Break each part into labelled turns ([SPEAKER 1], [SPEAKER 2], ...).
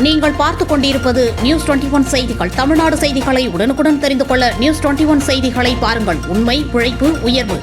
[SPEAKER 1] நீங்கள் பார்த்துக் கொண்டிருப்பது நியூஸ் டுவெண்டி ஒன் செய்திகள். தமிழ்நாடு செய்திகளை உடனுக்குடன் தெரிந்து கொள்ள நியூஸ் டுவெண்டி ஒன் செய்திகளை பாருங்கள். உண்மை உழைப்பு உயர்வு.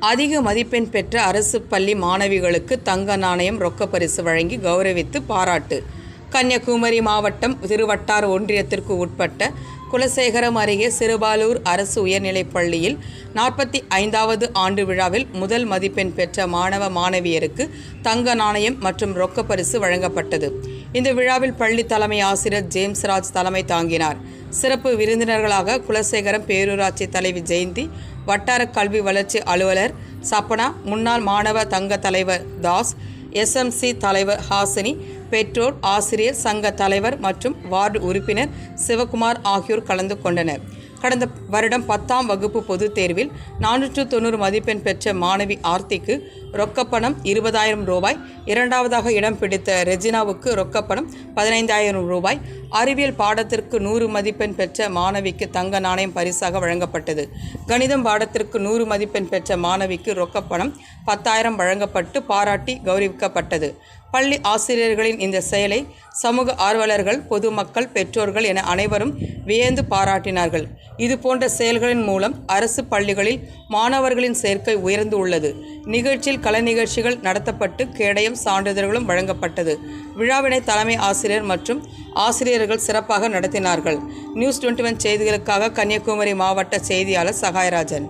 [SPEAKER 2] அதிக மதிப்பெண் பெற்ற அரசு பள்ளி மாணவிகளுக்கு தங்க நாணயம் ரொக்க பரிசு வழங்கி கௌரவித்து பாராட்டு. கன்னியாகுமரி மாவட்டம் திருவட்டார் ஒன்றியத்திற்கு உட்பட்ட குலசேகரம் அருகே சிறுபாலூர் அரசு உயர்நிலைப் பள்ளியில் நாற்பத்தி ஐந்தாவது ஆண்டு விழாவில் முதல் மதிப்பெண் பெற்ற மாணவ மாணவியருக்கு தங்க நாணயம் மற்றும் ரொக்க பரிசு வழங்கப்பட்டது. இந்த விழாவில் பள்ளி தலைமை ஆசிரியர் ஜேம்ஸ் ராஜ் தலைமை தாங்கினார். சிறப்பு விருந்தினர்களாக குலசேகரம் பேரூராட்சி தலைவி ஜெயந்தி வட்டார கல்வி வளர்ச்சி அலுவலர் சப்பனா முன்னாள் மாணவ தங்க தலைவர் தாஸ் எஸ்எம்சி தலைவர் ஹாசினி பெற்றோர் ஆசிரியர் சங்க தலைவர் மற்றும் வார்டு உறுப்பினர் சிவகுமார் ஆகியோர் கலந்து கொண்டனர். கடந்த வருடம் பத்தாம் வகுப்பு பொதுத் தேர்வில் நானூற்று தொண்ணூறு மதிப்பெண் பெற்ற மாணவி ஆர்த்திக்கு ரொக்கப்பணம் இருபதாயிரம் ரூபாய் இரண்டாவதாக இடம் பிடித்த ரெஜினாவுக்கு ரொக்கப்பணம் பதினைந்தாயிரம் ரூபாய் அறிவியல் பாடத்திற்கு நூறு மதிப்பெண் பெற்ற மாணவிக்கு தங்க நாணயம் பரிசாக வழங்கப்பட்டது. கணிதம் பாடத்திற்கு நூறு மதிப்பெண் பெற்ற மாணவிக்கு ரொக்கப்பணம் பத்தாயிரம் வழங்கப்பட்டு பாராட்டி கௌரவிக்கப்பட்டது. பள்ளி ஆசிரியர்களின் இந்த செயலை சமூக ஆர்வலர்கள் பொதுமக்கள் பெற்றோர்கள் என அனைவரும் வியந்து பாராட்டினார்கள். இது போன்ற செயல்களின் மூலம் அரசு பள்ளிகளில் மாணவர்களின் சேர்க்கை உயர்ந்து உள்ளது. நிகழ்ச்சியில் கலை நிகழ்ச்சிகள் நடத்தப்பட்டு கேடயம் சான்றிதழ்களும் வழங்கப்பட்டது. விழாவினை தலைமை ஆசிரியர் மற்றும் ஆசிரியர்கள் சிறப்பாக நடத்தினார்கள். நியூஸ் டுவெண்ட்டி ஒன் செய்திகளுக்காக கன்னியாகுமரி மாவட்ட செய்தியாளர் சகாயராஜன்.